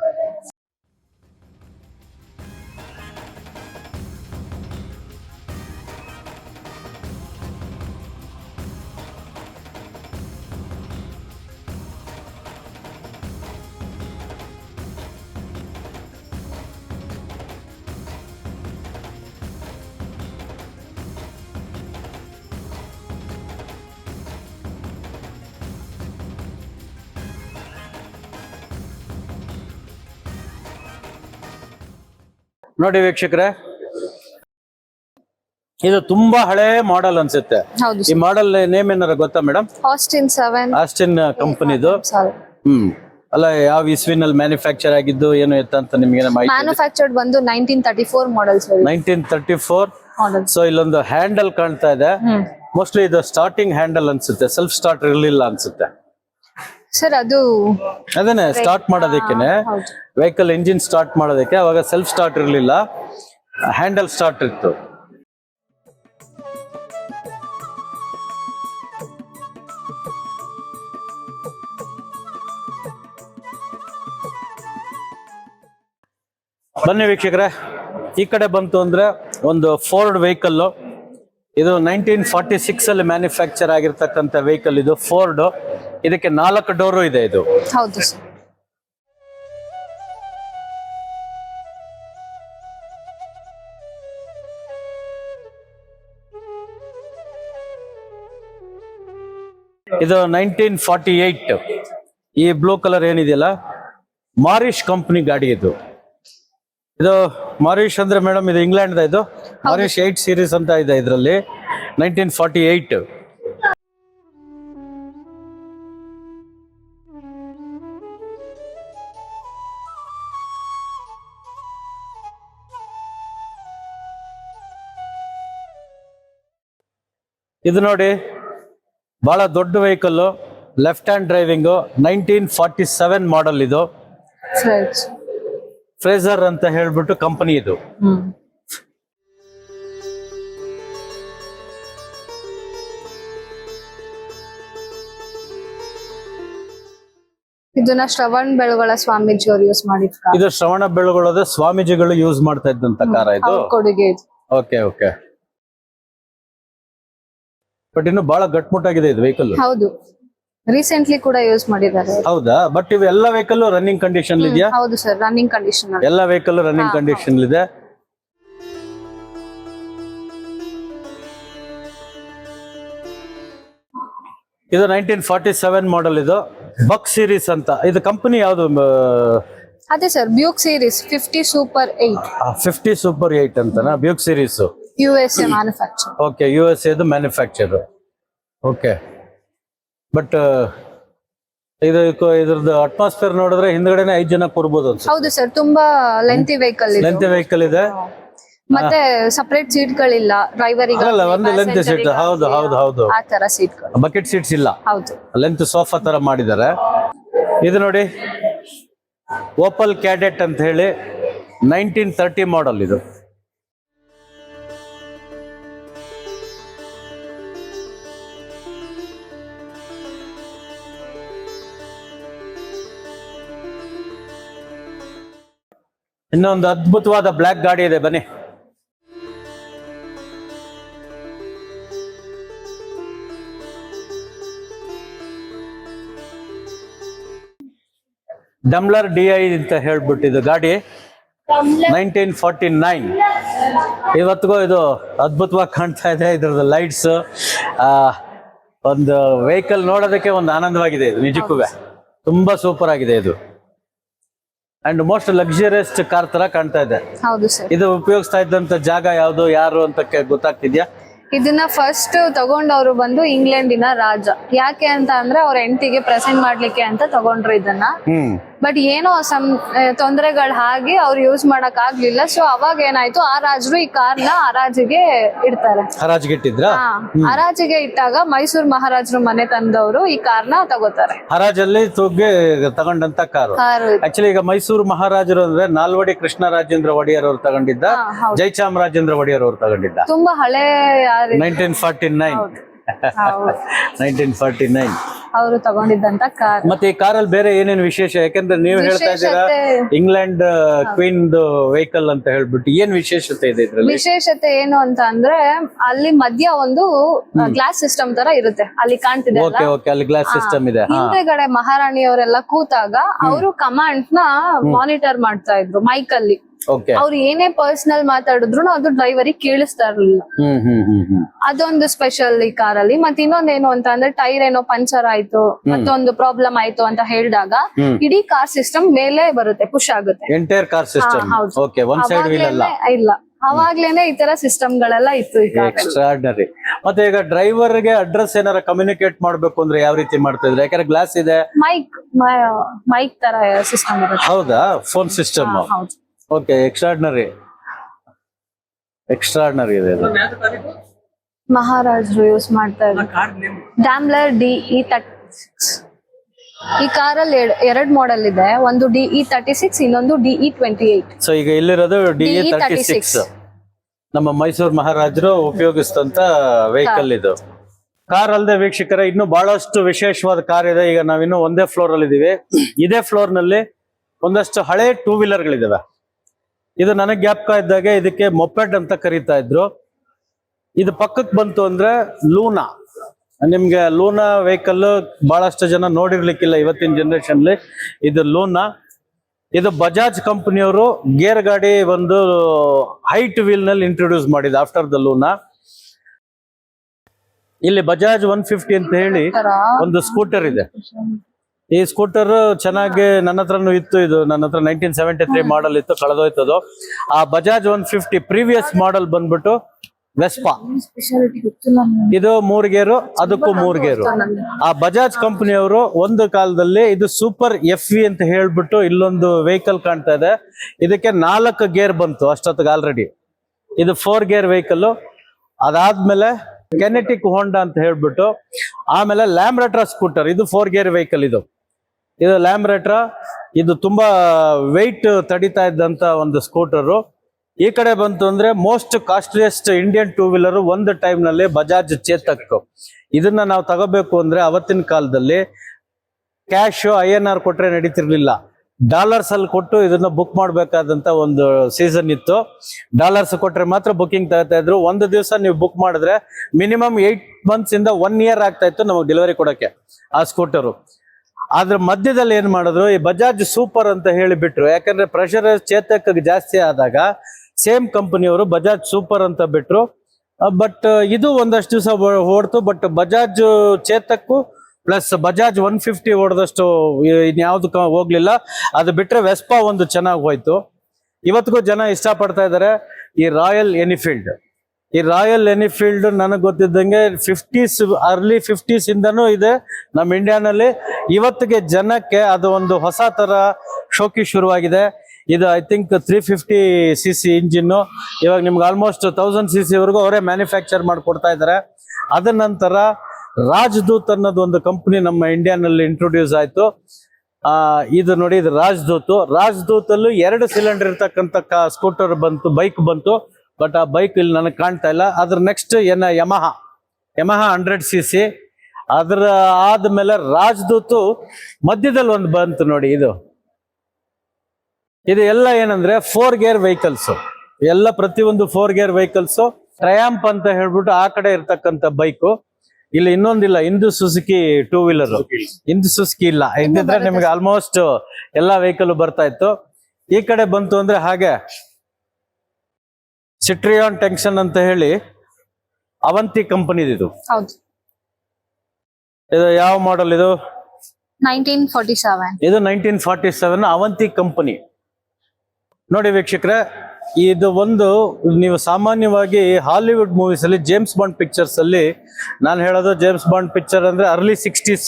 ನೋಡಿ ವೀಕ್ಷಕರೇ. ಇದು ತುಂಬಾ ಹಳೆ ಮಾಡೆಲ್ ಅನ್ಸುತ್ತೆ. ಈ ಮಾಡೆಲ್ ನೇಮ್ ಏನಾರ ಗೊತ್ತಾ ಮೇಡಮ್ ಆಸ್ಟಿನ್ ಸೆವೆನ್ ಆಸ್ಟಿನ್ ಕಂಪನಿದು ಹ್ಮ್. ಅಲ್ಲ ಯಾವ ಇಸ್ವಿನಲ್ಲಿ ಮ್ಯಾನುಫ್ಯಾಕ್ಚರ್ ಆಗಿದ್ದು ಏನು ಎತ್ತ ಅಂತ ನಿಮ್ಗೆ ಮ್ಯಾನುಫ್ಯಾಕ್ಚರ್ಡ್ ಬಂದು nineteen thirty four model nineteen thirty four so ಇಲ್ಲೊಂದು ಹ್ಯಾಂಡಲ್ ಕಾಣ್ತಾ ಇದೆ. ಮೋಸ್ಟ್ಲಿ ಇದು ಸ್ಟಾರ್ಟಿಂಗ್ ಹ್ಯಾಂಡಲ್ ಅನ್ಸುತ್ತೆ. ಸೆಲ್ಫ್ ಸ್ಟಾರ್ಟ್ ಇರ್ಲಿಲ್ಲ ಅನ್ಸುತ್ತೆ. ಸರ್ ಅದು ಅದೇನೆ ಸ್ಟಾರ್ಟ್ ಮಾಡೋದಕ್ಕೇನೆ. ಹೌದು. ವೆಹಿಕಲ್ ಇಂಜಿನ್ ಸ್ಟಾರ್ಟ್ ಮಾಡೋದಕ್ಕೆ ಅವಾಗ ಸೆಲ್ಫ್ ಸ್ಟಾರ್ಟ್ ಇರಲಿಲ್ಲ. ಹ್ಯಾಂಡಲ್ ಸ್ಟಾರ್ಟ್ ಇತ್ತು. ಬನ್ನಿ ವೀಕ್ಷಕರೇ. ಈ ಕಡೆ ಬಂತು ಅಂದ್ರೆ ಒಂದು ಫೋರ್ಡ್ ವೆಹಿಕಲ್ ಇದು ನೈನ್ಟೀನ್ ಫಾರ್ಟಿ ಸಿಕ್ಸ್ ಅಲ್ಲಿ ಮ್ಯಾನುಫ್ಯಾಕ್ಚರ್ ಆಗಿರ್ತಕ್ಕಂಥ ವೆಹಿಕಲ್ ಇದು ಫೋರ್ಡ್ ಇದಕ್ಕೆ ನಾಲ್ಕು ಡೋರು ಇದೆ ಇದು. ಹೌದು ಸರ್. ಇದು ನೈನ್ಟೀನ್ ಫಾರ್ಟಿ ಏಟ್ ಈ ಬ್ಲೂ ಕಲರ್ ಏನಿದೆಯಲ್ಲ? ಮಾರಿಷ್ ಕಂಪನಿ ಗಾಡಿ ಇದು. ಇದು ಮಾರಿಷ್ ಅಂದ್ರೆ ಮೇಡಮ್ ಇದು ಇಂಗ್ಲೆಂಡ್ ಇದು? ಮಾರಿಶ್ ಏಟ್ ಸೀರೀಸ್ ಅಂತ ಇದೆ ಇದರಲ್ಲಿ. ನೈನ್ಟೀನ್ ಫಾರ್ಟಿ ಏಟ್ ಇದು ನೋಡಿ ಬಹಳ ದೊಡ್ಡ vehicle left hand driving nineteen forty seven model ಇದು. ಫ್ರೇಜರ್ ಅಂತ ಹೇಳ್ಬಿಟ್ಟು ಕಂಪನಿ ಇದು. ಇದನ್ನ ಶ್ರವಣ ಬೆಳಗೊಳ ಸ್ವಾಮೀಜಿ ಅವ್ರು ಯೂಸ್ ಮಾಡಿದ್ರು? ಇದು ಶ್ರವಣ ಬೆಳಗೊಳದ ಸ್ವಾಮೀಜಿಗಳು ಯೂಸ್ ಮಾಡ್ತಾ ಇದ್ದಂತ ಕಾರ ಇದು. ಕೊಡುಗೆ ಇದು. ಓಕೆ ಓಕೆ ಬಟ್ ಇನ್ನು ಬಹಳ ಗಟ್ಮುಟ್ಟಾಗಿದೆ ಇದು ವೆಹಿಕಲ್ ಹೌದು. ರೀಸೆಂಟ್ಲಿ ಕೂಡ ಯೂಸ್ ಮಾಡಿದ್ದಾರೆ. ಹೌದಾ? ಬಟ್ ಇವು ಎಲ್ಲ ವೆಹಿಕಲ್ ರನ್ನಿಂಗ್ ಕಂಡೀಷನ್ ಇದೆಯಾ? ಹೌದು ಸರ್ ರನ್ನಿಂಗ್ ಕಂಡೀಷನ್ ಅಲ್ಲಿ. ಎಲ್ಲ ವೆಹಿಕಲ್ ರನ್ನಿಂಗ್ ಕಂಡೀಷನ್ ಇದೆ ಇದು ನೈನ್ಟೀನ್ ಫಾರ್ಟಿ ಸೆವೆನ್ ಮಾಡೆಲ್ ಇದು. ಬಕ್ ಸೀರೀಸ್ ಅಂತ. ಇದು ಕಂಪನಿ ಯಾವುದು ಅದೇ sir Buick series fifty super eight fifty super eight ಅಂತನಾ? Buick series U S A manufacture okay U S ಎದು ಮ್ಯಾನುಫ್ಯಾಕ್ಚರ್ ಓಕೆ ಬಟ್ ಇದು ಇದ್ರದ್ದು ಅಟ್ಮಾಸ್ಫಿಯರ್ ನೋಡಿದ್ರೆ ಹಿಂದ್ಗಡೆನೆ ಐದು ಜನ ಕೂರ್ಬೋದು ಹೌದು ಸರ್ ತುಂಬಾ ಲೆಂತಿ ವೆಹಿಕಲ್ ಇದೆ. ಲೆಂತ್ ವೆಹಿಕಲ್ ಇದೆ. ಮತ್ತೆ ಸಪರೇಟ್ ಸೀಟ್ ಗಳಿಲ್ಲ. ಡ್ರೈವರಿಗೆ ಅಲ್ಲ ಒಂದು ಲೆಂತ್ ಸೀಟ್ ಹೌದು ಹೌದು ಹೌದು. ಆ ತರ ಸೀಟ್ ಬಕೆಟ್ ಸೀಟ್ಸ್ ಇಲ್ಲ. ಹೌದು. ಲೆಂತ್ ಸೋಫಾ ತರ ಮಾಡಿದ್ದಾರೆ. ಇದು ನೋಡಿ ಓಪಲ್ ಕ್ಯಾಡೆಟ್ ಅಂತ ಹೇಳಿ ನೈನ್ಟೀನ್ ತರ್ಟಿ ಮಾಡೆಲ್ ಇದು. ಇನ್ನೊಂದು ಅದ್ಭುತವಾದ ಬ್ಲ್ಯಾಕ್ ಗಾಡಿ ಇದೆ ಬನ್ನಿ. ಡಮ್ಲರ್ ಡಿ ಐ ಅಂತ ಹೇಳ್ಬಿಟ್ಟಿದ್ದು ಗಾಡಿ. Nineteen forty nine. ಇವತ್ತಿಗೂ ಇದು ಅದ್ಭುತವಾಗಿ ಕಾಣ್ತಾ ಇದೆ ಇದ್ರದ್ದು ಲೈಟ್ಸ್. ಒಂದು ವೆಹಿಕಲ್ ನೋಡೋದಕ್ಕೆ ಒಂದು ಆನಂದವಾಗಿದೆ ಇದು ನಿಜಕ್ಕೂ ತುಂಬಾ ಸೂಪರ್ ಆಗಿದೆ ಇದು. ಅಂಡ್ ಮೋಸ್ಟ್ ಲಕ್ಸುರಿಯಸ್ ಕಾರ್ ತರ ಕಾಣ್ತಾ ಇದೆ. ಹೌದು ಸರ್ ಇದು ಉಪಯೋಗಿಸ್ತಾ ಇದ್ದಂತ ಜಾಗ ಯಾವ್ದು ಯಾರು ಅಂತ ಕೆ- ಗೊತ್ತಾಗ್ತಿದ್ಯಾ? ಇದನ್ನ ಫಸ್ಟ್ ತಗೊಂಡವರು ಬಂದು ಇಂಗ್ಲೆಂಡಿನ ರಾಜ. ಯಾಕೆ ಅಂತ ಅಂದ್ರೆ ಅವ್ರ ಹೆಂಡತಿಗೆ ಪ್ರೆಸೆಂಟ್ ಮಾಡ್ಲಿಕ್ಕೆ ಅಂತ ತಗೊಂಡ್ರು ಇದನ್ನ. ಹ್ಮ್. ಬಟ್ ಏನೋ ಸಮ್ ತೊಂದರೆಗಳು ಹಾಗೆ ಅವ್ರು ಯೂಸ್ ಮಾಡಕ್ ಆಗ್ಲಿಲ್ಲ. ಸೊ ಅವಾಗ ಏನಾಯ್ತು ಆ ರಾಜರು ಈ ಕಾರ್ನ ಹರಾಜಿಗೆ ಇಡ್ತಾರೆ. ಹರಾಜ್ಗಿಟ್ಟಿದ್ರ ಹಾ ಹರಾಜಿಗೆ ಇಟ್ಟಾಗ ಮೈಸೂರು ಮಹಾರಾಜರು ಮನೆ ತಂದವರು ಈ ಕಾರ್ನ ತಗೋತಾರೆ. ಹರಾಜಲ್ಲಿ ತೂಗಿ ತಗೊಂಡಂತ ಕಾರ್. ಕಾರು. ಆಕ್ಚುಲಿ ಈಗ ಮೈಸೂರು ಮಹಾರಾಜರು ಅಂದ್ರೆ ನಾಲ್ವಡಿ ಕೃಷ್ಣರಾಜೇಂದ್ರ ಒಡೆಯರ್ ಅವರು ತಗೊಂಡಿದ್ದ ಹಾ, ಹೌದು. ಜಯಚಾಮರಾಜೇಂದ್ರ ಒಡೆಯರ್ ಅವರು ತಗೊಂಡಿದ್ದ. ತುಂಬಾ ಹಳೆ nineteen forty nine nineteen forty nine ಅವರು ತಗೊಂಡಿದ್ದಂತ ಕಾರ್. ಮತ್ತೆ ಈ ಕಾರಲ್ಲಿ ಬೇರೆ ಏನೇನು ವಿಶೇಷ? ಯಾಕಂದ್ರೆ ನೀವು ಹೇಳ್ತಾ ಇದ್ದೀರಾ ಇಂಗ್ಲೆಂಡ್ ಕ್ವೀನ್ ವೆಹಿಕಲ್ ಅಂತ ಹೇಳ್ಬಿಟ್ಟು ಏನ್ ವಿಶೇಷತೆ ಇದೆ ಇದ್ರಲ್ಲಿ? ವಿಶೇಷತೆ ಏನು ಅಂತ ಅಂದ್ರೆ ಅಲ್ಲಿ ಮಧ್ಯ ಒಂದು ಗ್ಲಾಸ್ ಸಿಸ್ಟಮ್ ತರ ಇರುತ್ತೆ. ಅಲ್ಲಿ ಕಾಣ್ತಿದೆ ಅಲ್ಲ? ಓಕೆ ಓಕೆ ಅಲ್ಲಿ ಗ್ಲಾಸ್ ಸಿಸ್ಟಮ್ ಇದೆ. ಹಿಂದೆಗಡೆ ಮಹಾರಾಣಿಯವರೆಲ್ಲ ಕೂತಾಗ ಅವರು ಕಮಾಂಡ್ನ ಮಾನಿಟರ್ ಮಾಡ್ತಾ ಇದ್ರು ಮೈಕ್ ಅಲ್ಲಿ. ಅವ್ರು ಏನೇ ಪರ್ಸನಲ್ ಮಾತಾಡಿದ್ರು ಅದು ಡ್ರೈವರ್ ಕೇಳಿಸ್ತಾ ಇರ್ಲಿಲ್ಲ. ಅದೊಂದು ಸ್ಪೆಷಲ್ ಈ ಕಾರಲ್ಲಿ ಮತ್ತೆ ಇನ್ನೊಂದೇನು ಅಂತ ಅಂದ್ರೆ ಟೈರ್ ಏನೋ ಪಂಚರ್ ಆಯ್ತು ಮತ್ತೊಂದು ಪ್ರಾಬ್ಲಮ್ ಆಯ್ತು ಅಂತ ಹೇಳಿದಾಗ. ಇಡೀ ಕಾರ್ ಸಿಸ್ಟಮ್ ಮೇಲೆ ಬರುತ್ತೆ ಪುಷ್ ಆಗುತ್ತೆ. Entire car system. Okay one side wheel ಅಲ್ಲ. ಇಲ್ಲ. ಅವಾಗ್ಲೇನೆ ಈ ತರ ಸಿಸ್ಟಮ್ ಗಳೆಲ್ಲ ಇತ್ತು ಎಕ್ಸ್ಟ್ರಾರ್ಡನರಿ ಮತ್ತೆ ಈಗ ಡ್ರೈವರ್ಗೆ ಅಡ್ರೆಸ್ ಏನಾರ ಕಮ್ಯುನಿಕೇಟ್ ಮಾಡ್ಬೇಕು ಅಂದ್ರೆ ಯಾವ ರೀತಿ ಮಾಡ್ತಾ ಇದ್ರೆ ಯಾಕಂದ್ರೆ ಗ್ಲಾಸ್ ಇದೆ. ಮೈಕ್ ಮೈಕ್ ತರ ಸಿಸ್ಟಮ್ ಹೌದಾ? Phone system okay extraordinary extraordinary ಇದೆ ಇದು. ಮಹಾರಾಜರು ಯೂಸ್ ಮಾಡ್ತಾ ಇದ್ರು. ಡ್ಯಾಮ್ಲರ್ ಡಿ ಇ ತರ್ಟಿ ಈ ಕಾರಲ್ಲಿ ಎರಡ್ ಮಾಡೆಲ್ ಇದೆ. ಒಂದು ಡಿ ಇ ತರ್ಟಿ ಸಿಕ್ಸ್ ಇನ್ನೊಂದು D E twenty eight so ಈಗ ಇಲ್ಲಿರೋದು ಡಿ ಇ ತರ್ಟಿ ಸಿಕ್ಸ್ ನಮ್ಮ ಮೈಸೂರು ಮಹಾರಾಜರು ಉಪಯೋಗಿಸಿದಂತ ವೆಹಿಕಲ್ ಇದು. ಕಾರ್ ಅಲ್ಲದೆ ವೀಕ್ಷಕರ ಇನ್ನು ಬಹಳಷ್ಟು ವಿಶೇಷವಾದ ಕಾರ್ ಇದೆ. ಈಗ ನಾವಿನ್ನು ಒಂದೇ ಫ್ಲೋರ್ ಅಲ್ಲಿ ಇದೀವಿ. ಇದೇ ಫ್ಲೋರ್ನಲ್ಲಿ ಒಂದಷ್ಟು ಹಳೆ ಟೂ ವೀಲರ್ ಗಳಿದಾವೆ. ಇದು ನನಗೆ ಜ್ಞಾಪಕ ಇದ್ದಾಗೆ ಇದಕ್ಕೆ ಮೊಪೆಡ್ ಅಂತ ಕರೀತಾ ಇದ್ರು. ಇದು ಪಕ್ಕಕ್ಕೆ ಬಂತು ಅಂದ್ರೆ ಲೂನಾ. ನಿಮ್ಗೆ ಲೂನಾ ವೆಹಿಕಲ್ ಬಹಳಷ್ಟು ಜನ ನೋಡಿರ್ಲಿಕ್ಕಿಲ್ಲ ಇವತ್ತಿನ ಜನರೇಷನ್ ಇದು ಲೂನಾ. ಇದು ಬಜಾಜ್ ಕಂಪನಿಯವರು ಗೇರ್ ಗಾಡಿ ಒಂದು ಹೈಟ್ ವೀಲ್ನಲ್ಲಿ ಇಂಟ್ರೊಡ್ಯೂಸ್ ಮಾಡಿದ ಆಫ್ಟರ್ ದ ಲೂನಾ. ಇಲ್ಲಿ ಬಜಾಜ್ ಒನ್ ಫಿಫ್ಟಿ ಅಂತ ಹೇಳಿ ಒಂದು ಸ್ಕೂಟರ್ ಇದೆ. ಈ ಸ್ಕೂಟರ್ ಚೆನ್ನಾಗಿ ನನ್ನ ಹತ್ರನೂ ಇತ್ತು. ಇದು ನನ್ನ ಹತ್ರ ನೈನ್ಟೀನ್ ಸೆವೆಂಟಿ ತ್ರೀ ಮಾಡಲ್ ಇತ್ತು, ಕಳೆದೋಯ್ತದು. ಆ Bajaj one fifty previous model ಬಂದ್ಬಿಟ್ಟು ವೆಸ್ಪಾ. ಇದು ಮೂರ್ ಗೇರು ಅದಕ್ಕೂ ಮೂರ್ ಗೇರು. ಆ ಬಜಾಜ್ ಕಂಪನಿಯವರು ಒಂದು ಕಾಲದಲ್ಲಿ ಇದು ಸೂಪರ್ ಎಫ್ ವಿ ಅಂತ ಹೇಳ್ಬಿಟ್ಟು ಇಲ್ಲೊಂದು ವೆಹಿಕಲ್ ಕಾಣ್ತಾ ಇದೆ. ಇದಕ್ಕೆ ನಾಲ್ಕು ಗೇರ್ ಬಂತು ಅಷ್ಟೊತ್ತಿಗೆ ಆಲ್ರೆಡಿ ಇದು ಫೋರ್ ಗೇರ್ ವೆಹಿಕಲ್ ಅದಾದ್ಮೇಲೆ ಕೆನೆಟಿಕ್ ಹೋಂಡಾ ಅಂತ ಹೇಳ್ಬಿಟ್ಟು ಆಮೇಲೆ ಲ್ಯಾಮ್ರೆಟ್ರಾ ಸ್ಕೂಟರ್ ಇದು ಫೋರ್ ಗೇರ್ ವೆಹಿಕಲ್ ಇದು. ಇದು ಲ್ಯಾಮ್ರೆಟ್ರಾ ಇದು ತುಂಬಾ ವೆಯ್ಟ್ ತಡಿತಾ ಇದ್ದಂತ ಒಂದು ಸ್ಕೂಟರು ಈ ಕಡೆ ಬಂತು ಅಂದ್ರೆ most costliest Indian two wheeler ಒಂದು ಟೈಮ್ನಲ್ಲಿ ಬಜಾಜ್ ಚೇತಕ್. ಇದನ್ನ ನಾವು ತಗೋಬೇಕು ಅಂದ್ರೆ ಅವತ್ತಿನ ಕಾಲದಲ್ಲಿ ಕ್ಯಾಶ್ ಐ ಎನ್ ಆರ್ ಕೊಟ್ರೆ ನಡೀತಿರ್ಲಿಲ್ಲ. ಡಾಲರ್ಸ್ ಅಲ್ಲಿ ಕೊಟ್ಟು ಇದನ್ನ ಬುಕ್ ಮಾಡಬೇಕಾದಂತ ಒಂದು ಸೀಸನ್ ಇತ್ತು. ಡಾಲರ್ಸ್ ಕೊಟ್ರೆ ಮಾತ್ರ ಬುಕಿಂಗ್ ತಗೋತಾ ಇದ್ರು. ಒಂದು ದಿವಸ ನೀವು ಬುಕ್ ಮಾಡಿದ್ರೆ ಮಿನಿಮಮ್ ಏಟ್ ಮಂತ್ಸ್ ಇಂದ ಒನ್ ಇಯರ್ ಆಗ್ತಾ ಇತ್ತು ನಮಗೆ ಡೆಲಿವರಿ ಕೊಡಕ್ಕೆ ಆ ಸ್ಕೂಟರ್ ಅದ್ರ ಮಧ್ಯದಲ್ಲಿ ಏನ್ ಮಾಡಿದ್ರು, ಈ ಬಜಾಜ್ ಸೂಪರ್ ಅಂತ ಹೇಳಿ ಬಿಟ್ರು ಯಾಕಂದ್ರೆ ಪ್ರೆಷರ್ ಚೇತಕ್ ಜಾಸ್ತಿ ಆದಾಗ ಸೇಮ್ ಕಂಪನಿಯವರು ಬಜಾಜ್ ಸೂಪರ್ ಅಂತ ಬಿಟ್ರು. ಬಟ್ ಇದು ಒಂದಷ್ಟು ದಿವಸ ಓಡ್ತು but Bajaj Chetak plus Bajaj one fifty ಓಡಿದಷ್ಟು ಇನ್ಯಾವ್ದು ಹೋಗ್ಲಿಲ್ಲ. ಅದು ಬಿಟ್ರೆ ವೆಸ್ಪಾ ಒಂದು ಚೆನ್ನಾಗಿ ಹೋಯ್ತು. ಇವತ್ತಿಗೂ ಜನ ಇಷ್ಟಪಡ್ತಾ ಇದ್ದಾರೆ ಈ ರಾಯಲ್ ಎನಿಫೀಲ್ಡ್ ಈ ರಾಯಲ್ ಎನಿಫೀಲ್ಡ್ ನನಗೆ ಗೊತ್ತಿದ್ದಂಗೆ ಫಿಫ್ಟೀಸ್ ಅರ್ಲಿ ಫಿಫ್ಟೀಸ್ ಇದೆ ನಮ್ಮ ಇಂಡಿಯಾನಲ್ಲಿ ಇವತ್ತಿಗೆ ಜನಕ್ಕೆ ಅದು ಒಂದು ಹೊಸ ತರ ಶೋಕಿ ಶುರುವಾಗಿದೆ. ಇದು I think three fifty C C engine ಇವಾಗ ನಿಮ್ಗೆ ಆಲ್ಮೋಸ್ಟ್ ತೌಸಂಡ್ ಸಿ ಸಿವರೆಗೂ ಅವರೇ ಮ್ಯಾನುಫ್ಯಾಕ್ಚರ್ ಮಾಡಿಕೊಡ್ತಾ ಇದ್ದಾರೆ. ಅದ ನಂತರ ರಾಜ್ದೂತ್ ಅನ್ನೋದು ಒಂದು ಕಂಪ್ನಿ ನಮ್ಮ ಇಂಡಿಯಾನಲ್ಲಿ ಇಂಟ್ರೊಡ್ಯೂಸ್ ಆಯಿತು. ಇದು ನೋಡಿ, ಇದು ರಾಜದೂತು. ರಾಜದೂತಲ್ಲೂ ಎರಡು ಸಿಲಿಂಡರ್ ಇರ್ತಕ್ಕಂಥ ಸ್ಕೂಟರ್ ಬಂತು ಬೈಕ್ ಬಂತು. ಬಟ್ ಆ ಬೈಕ್ ಇಲ್ಲಿ ನನಗೆ ಕಾಣ್ತಾ ಇಲ್ಲ. ಅದ್ರ ನೆಕ್ಸ್ಟ್ ಏನ Yamaha Yamaha hundred C C ಅದ್ರ ಆದ್ಮೇಲೆ ರಾಜ್ದೂತು ಮಧ್ಯದಲ್ಲಿ ಒಂದು ಬಂತು ನೋಡಿ ಇದು. ಇದು ಎಲ್ಲ ಏನಂದ್ರೆ ಫೋರ್ ಗೇರ್ ವೆಹಿಕಲ್ಸ್ ಎಲ್ಲ ಪ್ರತಿಯೊಂದು ಫೋರ್ ಗೇರ್ ವೆಹಿಕಲ್ಸ್ ಟ್ರಯಾಂಪ್ ಅಂತ ಹೇಳ್ಬಿಟ್ಟು ಆ ಕಡೆ ಇರ್ತಕ್ಕಂತ ಬೈಕು ಇಲ್ಲಿ ಇನ್ನೊಂದಿಲ್ಲ ಇಂದು ಸುಸುಕಿ ಟೂ ವೀಲರ್ ಇಂದು ಸುಸುಕಿ ಇಲ್ಲ. ಇದ್ರೆ ನಿಮ್ಗೆ ಆಲ್ಮೋಸ್ಟ್ ಎಲ್ಲಾ ವೆಹಿಕಲ್ ಬರ್ತಾ ಇತ್ತು. ಈ ಕಡೆ ಬಂತು ಅಂದ್ರೆ ಹಾಗೆ ಸಿಟ್ರಿಯಾನ್ ಟೆನ್ಷನ್ ಅಂತ ಹೇಳಿ ಅವಂತಿ ಕಂಪನಿದು ಇದು ಹೌದು. ಇದು ಯಾವ ಮಾಡೆಲ್ ಇದು? ನೈನ್ಟೀನ್ ಫಾರ್ಟಿ ಸೆವೆನ್ ಇದು nineteen forty seven Avanti company. ನೋಡಿ ವೀಕ್ಷಕರೇ, ಇದು ಒಂದು ನೀವು ಸಾಮಾನ್ಯವಾಗಿ ಹಾಲಿವುಡ್ ಮೂವೀಸ್ ಅಲ್ಲಿ ಜೇಮ್ಸ್ ಬಾಂಡ್ ಪಿಕ್ಚರ್ಸ್ ಅಲ್ಲಿ ನಾನು ಹೇಳೋದು ಜೇಮ್ಸ್ ಬಾಂಡ್ ಪಿಕ್ಚರ್ ಅಂದ್ರೆ ಅರ್ಲಿ ಸಿಕ್ಸ್ಟೀಸ್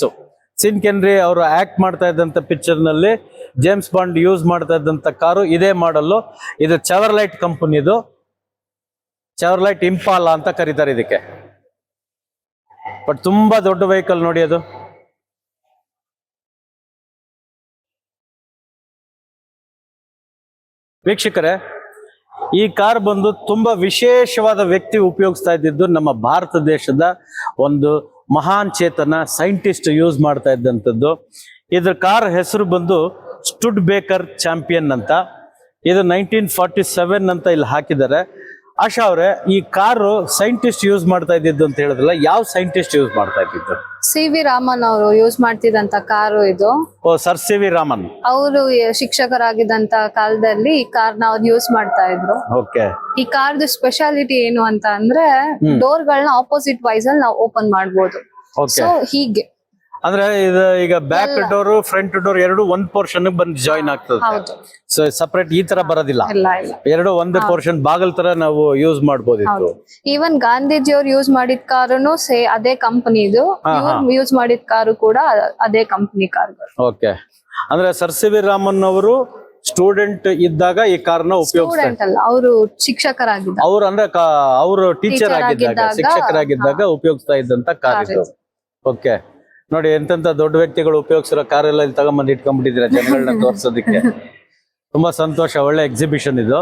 ಸಿನ್ ಕೆನ್ರಿ ಅವರು ಆಕ್ಟ್ ಮಾಡ್ತಾ ಇದ್ದಂಥ ಪಿಕ್ಚರ್ನಲ್ಲಿ ಜೇಮ್ಸ್ ಬಾಂಡ್ ಯೂಸ್ ಮಾಡ್ತಾ ಇದ್ದಂಥ ಕಾರು ಇದೇ ಮಾಡಲ್ಲು ಇದು ಚವರ್ಲೈಟ್ ಕಂಪನಿದು ಚವರ್ಲೈಟ್ ಇಂಪಾಲ ಅಂತ ಕರೀತಾರೆ ಇದಕ್ಕೆ. ಬಟ್ ತುಂಬಾ ದೊಡ್ಡ ವೆಹಿಕಲ್ ನೋಡಿ ಅದು. ವೀಕ್ಷಕರೇ, ಈ ಕಾರ್ ಬಂದು ತುಂಬಾ ವಿಶೇಷವಾದ ವ್ಯಕ್ತಿ ಉಪಯೋಗಿಸ್ತಾ ಇದ್ದಿದ್ದು ನಮ್ಮ ಭಾರತ ದೇಶದ ಒಂದು ಮಹಾನ್ ಚೇತನ ಸೈಂಟಿಸ್ಟ್ ಯೂಸ್ ಮಾಡ್ತಾ ಇದ್ದಂಥದ್ದು. ಇದ್ರ ಕಾರ್ ಹೆಸರು ಬಂದು ಸ್ಟುಡ್ ಬೇಕರ್ ಚಾಂಪಿಯನ್ ಅಂತ. ಇದು ನೈನ್ಟೀನ್ ಫಾರ್ಟಿ ಸೆವೆನ್ ಅಂತ ಇಲ್ಲಿ ಹಾಕಿದ್ದಾರೆ. ಆಶಾ ಅವ್ರೆ ಈ ಕಾರು ಸೈಂಟಿಸ್ಟ್ ಯೂಸ್ ಮಾಡ್ತಾ ಇದ್ದಿದ್ದು ಅಂತ ಹೇಳಿದ್ರಲ್ಲ ಯಾವ ಸೈಂಟಿಸ್ಟ್ ಯೂಸ್ ಮಾಡ್ತಾ ಇದ್ದಿದ್ದು? ಸಿ ವಿ ರಾಮನ್ ಅವರು ಯೂಸ್ ಮಾಡ್ತಿದ್ದಂತ ಕಾರು ಇದು. ಓ ಸರ್ ಸಿ ವಿ ರಾಮನ್. ಅವರು ಶಿಕ್ಷಕರಾಗಿದ್ದಂತ ಕಾಲದಲ್ಲಿ ಈ ಕಾರ್ನ ಅವ್ರು ಯೂಸ್ ಮಾಡ್ತಾ ಇದ್ರು. ಓಕೆ. ಈ ಕಾರ್ದು ಸ್ಪೆಷಾಲಿಟಿ ಏನು ಅಂತ ಅಂದ್ರೆ ಡೋರ್ ಗಳನ್ನ ಆಪೋಸಿಟ್ ವೈಸ್ ಅಲ್ಲಿ ನಾವು ಓಪನ್ ಮಾಡ್ಬೋದು. ಸೊ ಹೀಗೆ. ಅಂದ್ರೆ ಇದು ಈಗ ಬ್ಯಾಕ್ ಡೋರ್ ಫ್ರಂಟ್ ಡೋರ್ ಎರಡು ಒಂದ್ ಪೋರ್ಷನ್ ಬಂದು ಜಾಯಿನ್ ಆಗ್ತದೆ. ಸೊ ಸಪರೇಟ್ ಈ ತರ ಬರೋದಿಲ್ಲ. ಎರಡು ಒಂದ್ ಪೋರ್ಷನ್ ಬಾಗಲ್ ತರ ನಾವು ಯೂಸ್ ಮಾಡಬಹುದಿತ್ತು ಈವನ್ ಗಾಂಧೀಜಿ ಅವ್ರು ಯೂಸ್ ಮಾಡಿದ ಕಾರುನು ಸೇ ಅದೇ ಕಂಪನಿದು ಯೂಸ್ ಮಾಡಿದ ಕಾರು ಕೂಡ ಅದೇ ಕಂಪನಿ ಕಾರ್ ಓಕೆ ಅಂದ್ರೆ ಸರ್ ಸಿ ವಿ ರಾಮನ್ ಅವರು ಸ್ಟೂಡೆಂಟ್ ಇದ್ದಾಗ ಈ ಕಾರ್ನ ಉಪಯೋಗಿಸ್ತಾರೆ. ಅಲ್ಲ ಅವರು ಶಿಕ್ಷಕರಾಗಿದ್ದ. ಅವ್ರು ಅಂದ್ರೆ ಅವರು ಟೀಚರ್ ಆಗಿದ್ದಾಗ ಆಗಿದ್ದಾಗ, ಶಿಕ್ಷಕರಾಗಿದ್ದಾಗ ಉಪಯೋಗಿಸ್ತಾ ಇದ್ದಂತ ಕಾರ್ ಇದು. ಓಕೆ ನೋಡಿ ಎಂತೆಂತ ದೊಡ್ಡ ವ್ಯಕ್ತಿಗಳು ಉಪಯೋಗಿಸಿರೋ ಕಾರ್ ಎಲ್ಲ ಇಲ್ಲಿ ತಗೊಂಬಂದು ಇಟ್ಕೊಂಡ್ಬಿಟ್ಟಿದ್ದೀರಾ ಜನಗಳನ್ನ ತೋರ್ಸೋದಕ್ಕೆ? ತುಂಬಾ ಸಂತೋಷ ಒಳ್ಳೆ ಎಕ್ಸಿಬಿಷನ್ ಇದು.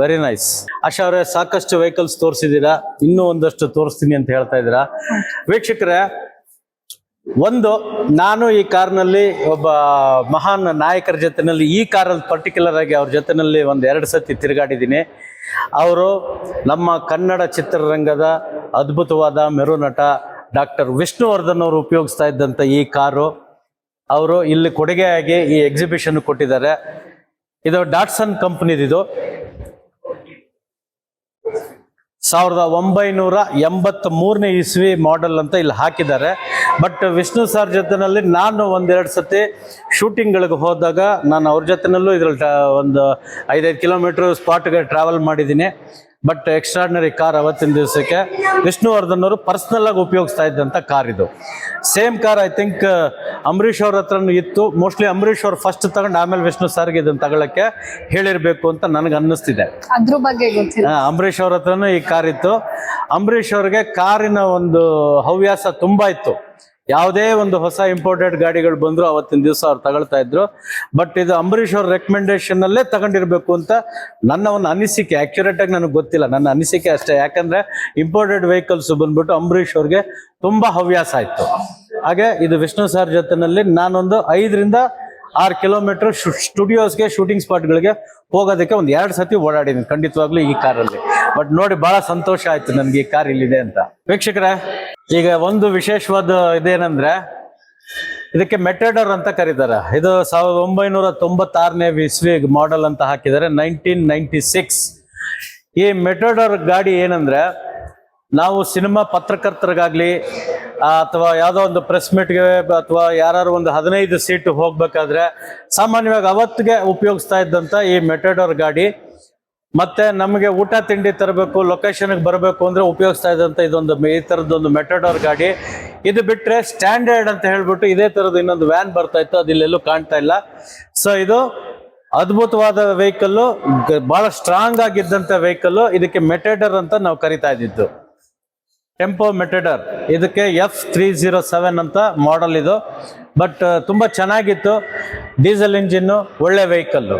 ವೆರಿ ನೈಸ್ ಆಶಾ ಅವರೇ ಸಾಕಷ್ಟು ವೆಹಿಕಲ್ಸ್ ತೋರಿಸಿದೀರಾ ಇನ್ನೂ ಒಂದಷ್ಟು ತೋರಿಸ್ತೀನಿ ಅಂತ ಹೇಳ್ತಾ ಇದ್ದೀರಾ? ವೀಕ್ಷಕರೇ ಒಂದು ನಾನು ಈ ಕಾರ್ನಲ್ಲಿ ಒಬ್ಬ ಮಹಾನ್ ನಾಯಕರ ಜೊತೆನಲ್ಲಿ ಈ ಕಾರಲ್ಲಿ ಪರ್ಟಿಕ್ಯುಲರ್ ಆಗಿ ಅವ್ರ ಜೊತೆನಲ್ಲಿ ಒಂದು ಎರಡು ಸತಿ ತಿರುಗಾಡಿದ್ದೀನಿ. ಅವರು ನಮ್ಮ ಕನ್ನಡ ಚಿತ್ರರಂಗದ ಅದ್ಭುತವಾದ ಮೆರು ನಟ ಡಾಕ್ಟರ್ ವಿಷ್ಣುವರ್ಧನ್ ಅವರು ಉಪಯೋಗಿಸ್ತಾ ಇದ್ದಂಥ ಈ ಕಾರು, ಅವರು ಇಲ್ಲಿ ಕೊಡುಗೆಯಾಗಿ ಈ ಎಕ್ಸಿಬಿಷನ್ ಕೊಟ್ಟಿದ್ದಾರೆ. ಇದು ಡಾಟ್ಸನ್ ಕಂಪ್ನಿದಿದು. ಸಾವಿರದ ಒಂಬೈನೂರ ಎಂಬತ್ತ್ ಮೂರನೇ ಇಸ್ವಿ ಮಾಡೆಲ್ ಅಂತ ಇಲ್ಲಿ ಹಾಕಿದ್ದಾರೆ. ಬಟ್ ವಿಷ್ಣು ಸರ್ ಜೊತೆನಲ್ಲಿ ನಾನು ಒಂದೆರಡು ಸತಿ ಶೂಟಿಂಗ್ಗಳಿಗೆ ಹೋದಾಗ ನಾನು ಅವ್ರ ಜೊತೆನಲ್ಲೂ ಇದ್ರಲ್ಲಿ ಒಂದು ಐದೈದು ಕಿಲೋಮೀಟ್ರ್ ಸ್ಪಾಟ್ಗೆ ಟ್ರಾವೆಲ್ ಮಾಡಿದ್ದೀನಿ. ಬಟ್ ಎಕ್ಸ್ಟ್ರಾರ್ಡಿನರಿ ಕಾರ್ ಅವತ್ತಿನ ದಿವಸಕ್ಕೆ ವಿಷ್ಣುವರ್ಧನ್ ಅವರು ಪರ್ಸ್ನಲ್ ಆಗಿ ಉಪಯೋಗಿಸ್ತಾ ಇದ್ದಂಥ ಕಾರ್ ಇದು. Same car I think Ambarish ಅವ್ರ ಹತ್ರನೂ ಇತ್ತು. ಮೋಸ್ಟ್ಲಿ ಅಂಬರೀಶ್ ಅವ್ರು ಫಸ್ಟ್ ತಗೊಂಡು ಆಮೇಲೆ ವಿಷ್ಣು ಸರ್ಗೆ ಇದನ್ನು ತಗೊಳಕ್ಕೆ ಹೇಳಿರ್ಬೇಕು ಅಂತ ನನಗೆ ಅನ್ನಿಸ್ತಿದೆ. ಅದ್ರ ಬಗ್ಗೆ ಅಂಬರೀಷ್ ಅವ್ರ ಹತ್ರನೂ ಈ ಕಾರ್ ಇತ್ತು. ಅಂಬರೀಷ್ ಅವ್ರಿಗೆ ಕಾರಿನ ಒಂದು ಹವ್ಯಾಸ ತುಂಬಾ ಇತ್ತು. ಯಾವುದೇ ಒಂದು ಹೊಸ ಇಂಪೋರ್ಟೆಡ್ ಗಾಡಿಗಳು ಬಂದ್ರು ಅವತ್ತಿನ ದಿವಸ ಅವ್ರು ತಗೊಳ್ತಾ ಇದ್ರು. ಬಟ್ ಇದು ಅಂಬರೀಷ್ ಅವ್ರ ರೆಕಮೆಂಡೇಶನ್ ಅಲ್ಲೇ ತಗೊಂಡಿರ್ಬೇಕು ಅಂತ ನನ್ನ ಒಂದು ಅನಿಸಿಕೆ. ಆಕ್ಯುರೇಟ್ ಆಗಿ ನನಗೆ ಗೊತ್ತಿಲ್ಲ. ನನ್ನ ಅನಿಸಿಕೆ ಅಷ್ಟೇ. ಯಾಕಂದ್ರೆ ಇಂಪೋರ್ಟೆಡ್ ವೆಹಿಕಲ್ಸ್ ಬಂದ್ಬಿಟ್ಟು ಅಂಬರೀಷ್ ಅವ್ರಿಗೆ ತುಂಬಾ ಹವ್ಯಾಸ ಆಯ್ತು. ಹಾಗೆ ಇದು ವಿಷ್ಣು ಸರ್ ಜೊತೆನಲ್ಲಿ ನಾನೊಂದು ಐದರಿಂದ ಆರು ಕಿಲೋಮೀಟರ್ ಸ್ಟುಡಿಯೋಸ್ಗೆ ಶೂಟಿಂಗ್ ಸ್ಪಾಟ್ಗಳಿಗೆ ಹೋಗೋದಕ್ಕೆ ಒಂದು ಎರಡು ಸತಿ ಓಡಾಡಿದ್ದೀನಿ ಖಂಡಿತವಾಗ್ಲೂ ಈ ಕಾರಲ್ಲಿ. ಬಟ್ ನೋಡಿ ಬಹಳ ಸಂತೋಷ ಆಯ್ತು ನನ್ಗೆ ಈ ಕಾರ್ ಇಲ್ಲಿದೆ ಅಂತ. ವೀಕ್ಷಕರೇ, ಈಗ ಒಂದು ವಿಶೇಷವಾದ ಇದೇನಂದ್ರೆ, ಇದಕ್ಕೆ ಮೆಟ್ರೆಡರ್ ಅಂತ ಕರೀತಾರೆ. ಇದು ಸಾವಿರದ ಒಂಬೈನೂರ ತೊಂಬತ್ತಾರನೇ ಇಸ್ವಿ ಮಾಡೆಲ್ ಅಂತ ಹಾಕಿದ್ದಾರೆ ನೈನ್ಟೀನ್ ನೈನ್ಟಿ ಸಿಕ್ಸ್ ಈ ಮೆಟ್ರೆಡರ್ ಗಾಡಿ ಏನಂದ್ರೆ ನಾವು ಸಿನಿಮಾ ಪತ್ರಕರ್ತರಿಗಾಗಲಿ ಅಥವಾ ಯಾವುದೋ ಒಂದು ಪ್ರೆಸ್ ಮೀಟ್ಗೆ ಅಥವಾ ಯಾರು ಒಂದು ಹದಿನೈದು ಸೀಟ್ ಹೋಗ್ಬೇಕಾದ್ರೆ ಸಾಮಾನ್ಯವಾಗಿ ಅವತ್ತಿಗೆ ಉಪಯೋಗಿಸ್ತಾ ಇದ್ದಂತ ಈ ಮೆಟೆಡೋರ್ ಗಾಡಿ. ಮತ್ತೆ ನಮಗೆ ಊಟ ತಿಂಡಿ ತರಬೇಕು ಲೊಕೇಶನ್ಗೆ ಬರಬೇಕು ಅಂದ್ರೆ ಉಪಯೋಗಿಸ್ತಾ ಇದ್ದಂತ ಇದೊಂದು ಈ ಥರದ್ದೊಂದು ಮೆಟೆಡೋರ್ ಗಾಡಿ. ಇದು ಬಿಟ್ರೆ ಸ್ಟ್ಯಾಂಡರ್ಡ್ ಅಂತ ಹೇಳ್ಬಿಟ್ಟು ಇದೇ ಥರದ್ದು ಇನ್ನೊಂದು ವ್ಯಾನ್ ಬರ್ತಾ ಇತ್ತು ಅದಿಲ್ಲೆಲ್ಲೂ ಕಾಣ್ತಾ ಇಲ್ಲ. ಸೊ ಇದು ಅದ್ಭುತವಾದ ವೆಹಿಕಲ್ಲು ಬಹಳ ಸ್ಟ್ರಾಂಗ್ ಆಗಿದ್ದಂಥ ವೆಹಿಕಲ್ಲು ಇದಕ್ಕೆ ಮೆಟೆಡರ್ ಅಂತ ನಾವು ಕರಿತಾ ಇದ್ದಿದ್ದು. ಟೆಂಪೋ ಮೆಟೆಡರ್ ಇದಕ್ಕೆ ಎಫ್ ತ್ರೀ ಜೀರೋ ಸೆವೆನ್ ಅಂತ ಮಾಡಲ್ ಇದು. ಬಟ್ ತುಂಬ ಚೆನ್ನಾಗಿತ್ತು. ಡೀಸೆಲ್ ಇಂಜಿನ್ನು ಒಳ್ಳೆ ವೆಹಿಕಲ್ಲು